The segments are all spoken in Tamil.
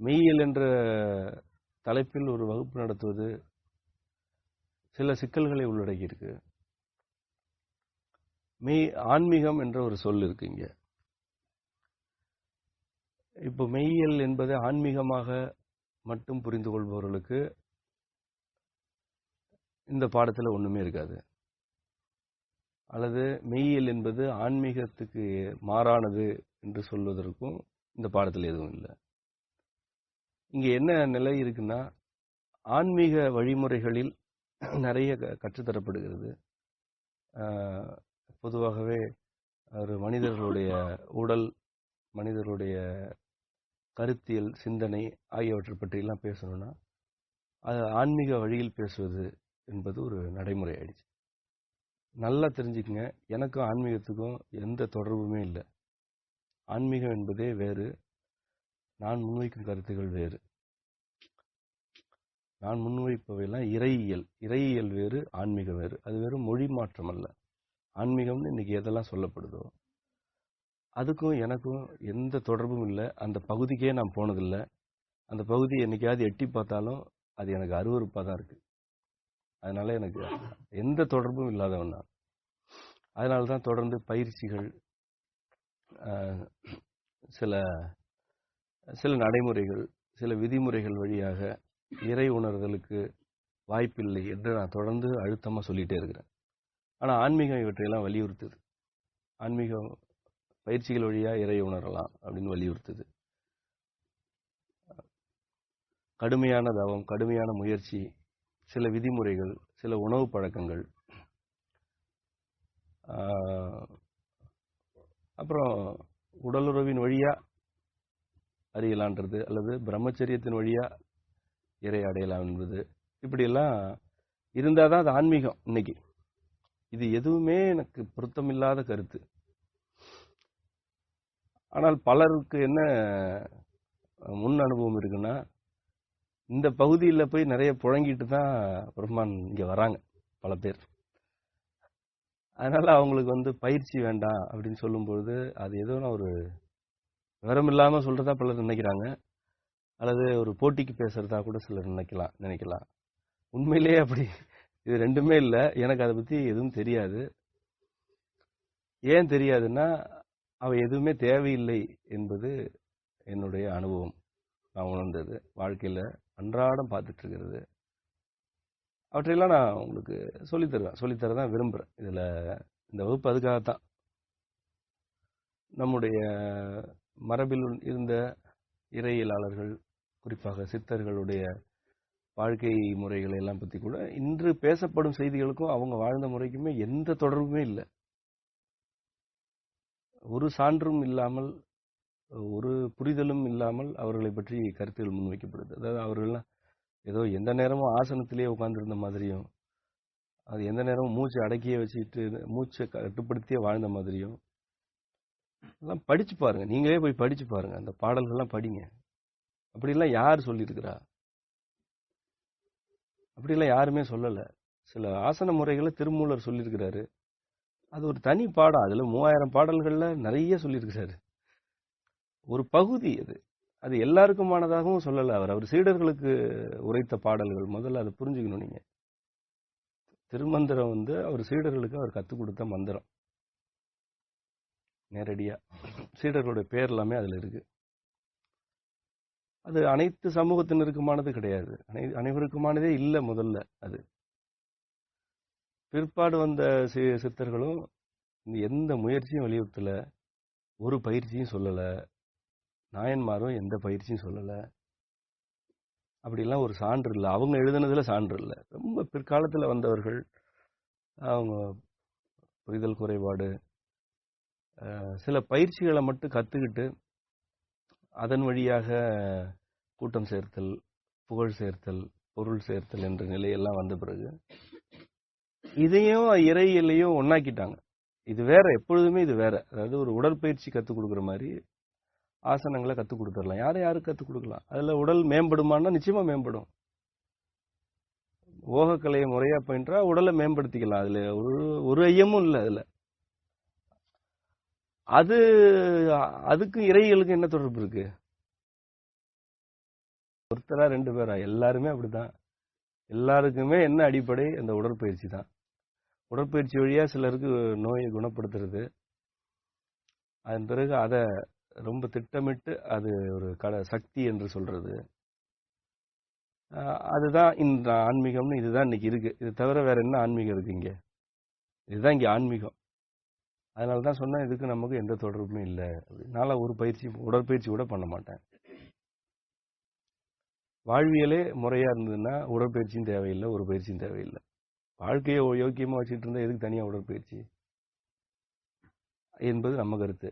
மெய்யியல் என்ற தலைப்பில் ஒரு வகுப்பு நடத்துவது சில சிக்கல்களை உள்ளடக்கியிருக்கு. மெய் ஆன்மீகம் என்ற ஒரு சொல் இருக்கு இங்க. இப்போ மெய்யியல் என்பதை ஆன்மீகமாக மட்டும் புரிந்து கொள்பவர்களுக்கு இந்த பாடத்தில் ஒன்றுமே இருக்காது. அல்லது மெய்யியல் என்பது ஆன்மீகத்துக்கு மாறானது என்று சொல்வதற்கும் இந்த பாடத்தில் எதுவும் இல்லை. இங்கே என்ன நிலை இருக்குன்னா ஆன்மீக வழிமுறைகளில் நிறைய க- கற்றுத்தரப்படுகிறது. பொதுவாகவே ஒரு மனிதர்களுடைய உடல் மனிதர்களுடைய கருத்தியல் சிந்தனை ஆகியவற்றை பற்றியெல்லாம் பேசணும்னா அது ஆன்மீக வழியில் பேசுவது என்பது ஒரு நடைமுறை ஆயிடுச்சு. நல்லா தெரிஞ்சுக்கங்க. எனக்கும் ஆன்மீகத்துக்கும் எந்த தொடர்புமே இல்லை. ஆன்மீகம் என்பதே வேறு நான் முன்வைக்கும் கருத்துகள் வேறு. நான் முன்வைப்பவையெல்லாம் இறையியல். இறையியல் வேறு ஆன்மீகம் வேறு. அது வெறும் மொழி மாற்றம் அல்ல. ஆன்மீகம்னு இன்னைக்கு எதெல்லாம் சொல்லப்படுதோ அதுக்கும் எனக்கும் எந்த தொடர்பும் இல்லை. அந்த பகுதிக்கே நான் போனதில்லை. அந்த பகுதி என்னைக்காவது எட்டி பார்த்தாலும் அது எனக்கு அருவருப்பாக தான் இருக்குது அதனால் எனக்கு எந்த தொடர்பும் இல்லாதவன் நான். அதனால தான் தொடர்ந்து பயிற்சிகள் சில சில நடைமுறைகள் சில விதிமுறைகள் வழியாக இறை உணர்தலுக்கு வாய்ப்பில்லை என்று நான் தொடர்ந்து அழுத்தமாக சொல்லிகிட்டே இருக்கிறேன். ஆனால் ஆன்மீகம் இவற்றையெல்லாம் வலியுறுத்துது. ஆன்மீகம் பயிற்சிகள் வழியாக இறை உணரலாம் அப்படின்னு வலியுறுத்துது. கடுமையான தவம் கடுமையான முயற்சி சில விதிமுறைகள் சில உணவு பழக்கங்கள். அப்புறம் உடலுறவின் வழியாக அறியலான்றது அல்லது பிரம்மச்சரியத்தின் வழியா இறை அடையலாம் என்பது. இப்படியெல்லாம் இருந்தால் தான் அது ஆன்மீகம் இன்னைக்கு. இது எதுவுமே எனக்கு பொருத்தமில்லாத கருத்து. ஆனால் பலருக்கு என்ன முன் அனுபவம் இருக்குன்னா இந்த பகுதியில் போய் நிறைய புழங்கிட்டு தான் பிரம்மான் இங்கே வராங்க பல பேர். அதனால் அவங்களுக்கு வந்து பயிற்சி வேண்டாம் அப்படின்னு சொல்லும்பொழுது அது ஏதோ நான் ஒரு விவரம் இல்லாமல் சொல்றதா பலர் நினைக்கிறாங்க. அல்லது ஒரு போட்டிக்கு பேசுறதா கூட சிலர் நினைக்கலாம் நினைக்கலாம் உண்மையிலேயே அப்படி இது ரெண்டுமே இல்லை. எனக்கு அதை பத்தி எதுவும் தெரியாது. ஏன் தெரியாதுன்னா அவ எதுவுமே தேவையில்லை என்பது என்னுடைய அனுபவம். நான் உணர்ந்தது. வாழ்க்கையில அன்றாடம் பார்த்துட்டு இருக்கிறது அவற்றையெல்லாம் நான் உங்களுக்கு சொல்லித் தருவேன். சொல்லித் தான் விரும்புகிறேன் இதில் இந்த வகுப்பு அதுக்காகத்தான். நம்முடைய மரபில் இருந்த இறையியலாளர்கள் குறிப்பாக சித்தர்களுடைய வாழ்க்கை முறைகளை எல்லாம் பற்றி கூட இன்று பேசப்படும் செய்திகளுக்கும் அவங்க வாழ்ந்த முறைக்குமே எந்த தொடர்புமே இல்லை. ஒரு சான்றும் இல்லாமல் ஒரு புரிதலும் இல்லாமல் அவர்களை பற்றி கருத்துகள் முன்வைக்கப்படுது. அதாவது அவர்கள்லாம் ஏதோ எந்த நேரமும் ஆசனத்திலேயே உட்கார்ந்துருந்த மாதிரியும் அது எந்த நேரமும் மூச்சை அடக்கியே வச்சுட்டு மூச்சை கட்டுப்படுத்தியே வாழ்ந்த மாதிரியும் எல்லாம் படிச்சு பாருங்க. நீங்களே போய் படிச்சு பாருங்க. அந்த பாடல்கள்லாம் படிங்க. அப்படிலாம் யார் சொல்லியிருக்கிறா? அப்படிலாம் யாருமே சொல்லலை. சில ஆசன முறைகளை திருமூலர் சொல்லியிருக்கிறாரு. அது ஒரு தனி பாடம் அதில் மூவாயிரம் பாடல்கள்ல நிறைய சொல்லியிருக்கிறாரு. ஒரு பகுதி அது. அது எல்லாருக்குமானதாகவும் சொல்லலை அவர். அவர் சீடர்களுக்கு உரைத்த பாடல்கள். முதல்ல அதை புரிஞ்சுக்கணும் நீங்கள் திருமந்திரம் வந்து அவர் சீடர்களுக்கு அவர் கற்றுக் கொடுத்த மந்திரம். நேரடியாக சீடர்களுடைய பேர் எல்லாமே அதில் இருக்கு. அது அனைத்து சமூகத்தினருக்குமானது கிடையாது. அனை- அனைவருக்குமானதே இல்லை முதல்ல அது. பிற்பாடு வந்த சி- சித்தர்களும் எந்த முயற்சியும் வலியுறுத்தல ஒரு பயிற்சியும் சொல்லலை. நாயன்மாரும் எந்த பயிற்சியும் சொல்லலை. அப்படிலாம் ஒரு சான்று இல்லை. அவங்க எழுதுனதில் சான்று இல்லை. ரொம்ப பிற்காலத்தில் வந்தவர்கள் அவங்க புரிதல் குறைபாடு சில பயிற்சிகளை மட்டும் கற்றுக்கிட்டு அதன் வழியாக கூட்டம் சேர்த்தல் புகழ் சேர்த்தல் பொருள் சேர்த்தல் என்ற நிலையெல்லாம் வந்த பிறகு இதையும் இறையிலையும் ஒன்னாக்கிட்டாங்க இது வேற எப்பொழுதுமே இது வேற. அதாவது ஒரு உடற்பயிற்சி கற்றுக் கொடுக்குற மாதிரி ஆசனங்களை கற்றுக் கொடுத்துடலாம். யாரை யாரும் கற்றுக் கொடுக்கலாம்? அதில் உடல் மேம்படுமானா நிச்சயமாக மேம்படும். ஓகக்கலையை முறையாக பயின்றா உடலை மேம்படுத்திக்கலாம். அதில் ஒரு ஒரு ஐயமும் இல்லை அதில். அது அதுக்கும் இறைகளுக்கும் என்ன தொடர்பு இருக்கு? ஒருத்தரா ரெண்டு பேரா? எல்லாருமே அப்படிதான் எல்லாருக்குமே என்ன அடிப்படை? அந்த உடற்பயிற்சி தான். உடற்பயிற்சி வழியா சிலருக்கு நோயை குணப்படுத்துறது. அதன் பிறகு அதை ரொம்ப திட்டமிட்டு அது ஒரு கட சக்தி என்று சொல்றது. அதுதான் இந்த ஆன்மீகம்னு இதுதான் இன்னைக்கு இருக்கு. இது தவிர வேற என்ன ஆன்மீகம் இருக்கு இங்க? இதுதான் இங்க ஆன்மீகம். அதனால தான் சொன்னேன் இதுக்கு நமக்கு எந்த தொடர்புமே இல்லை. அதனால ஒரு பயிற்சி உடற்பயிற்சி கூட பண்ண மாட்டேன். வாழ்வியலே முறையாக இருந்ததுன்னா உடற்பயிற்சியும் தேவையில்லை ஒரு பயிற்சியும் தேவையில்லை. வாழ்க்கையை யோக்கியமாக வச்சுட்டு இருந்தால் எதுக்கு தனியாக உடற்பயிற்சி? என்பது நம்ம கருத்து.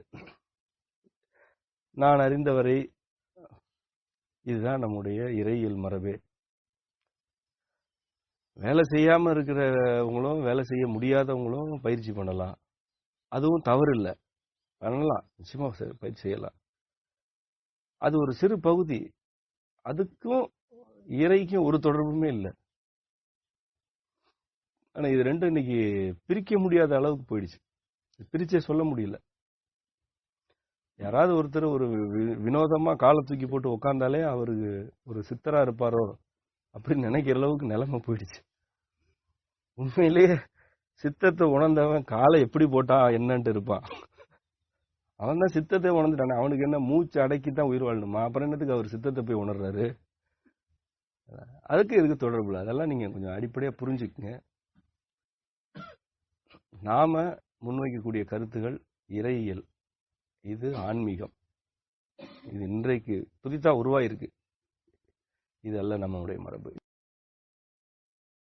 நான் அறிந்தவரை இதுதான் நம்முடைய இறையியல் மரபே. வேலை செய்யாமல் இருக்கிறவங்களும் வேலை செய்ய முடியாதவங்களும் பயிற்சி பண்ணலாம். அதுவும் தவறு இல்லை பண்ணலாம் நிச்சயமாக பயிற்சி செய்யலாம். அது ஒரு சிறு பகுதி. அதுக்கும் இறைக்கும் ஒரு தொடர்புமே இல்லை. ஆனால் இது ரெண்டும் இன்னைக்கு பிரிக்க முடியாத அளவுக்கு போயிடுச்சு. பிரிச்சே சொல்ல முடியல. யாராவது ஒருத்தர் ஒரு வி- வினோதமா காலை தூக்கி போட்டு உக்காந்தாலே அவருக்கு ஒரு சித்தரா இருப்பாரோ அப்படின்னு நினைக்கிற அளவுக்கு நிலைமை போயிடுச்சு. உண்மையிலேயே சித்தத்தை உணர்ந்தவன் காலை எப்படி போட்டா என்னன்ட்டு இருப்பான். அவன் தான் சித்தத்தை உணர்ந்துட்டானே. அவனுக்கு என்ன மூச்சு அடக்கி தான் உயிர் வாழணுமா? அப்புறம் என்னத்துக்கு அவர் சித்தத்தை போய் உணர்றாரு? அதுக்கு இதுக்கு தொடர்பு இல்லை? அதெல்லாம் நீங்க கொஞ்சம் அடிப்படையா புரிஞ்சுக்குங்க. நாம முன்வைக்கக்கூடிய கருத்துகள் இறையியல். இது ஆன்மீகம். இது இன்றைக்கு புதிதா உருவாயிருக்கு. இதெல்லாம் நம்மளுடைய மரபு.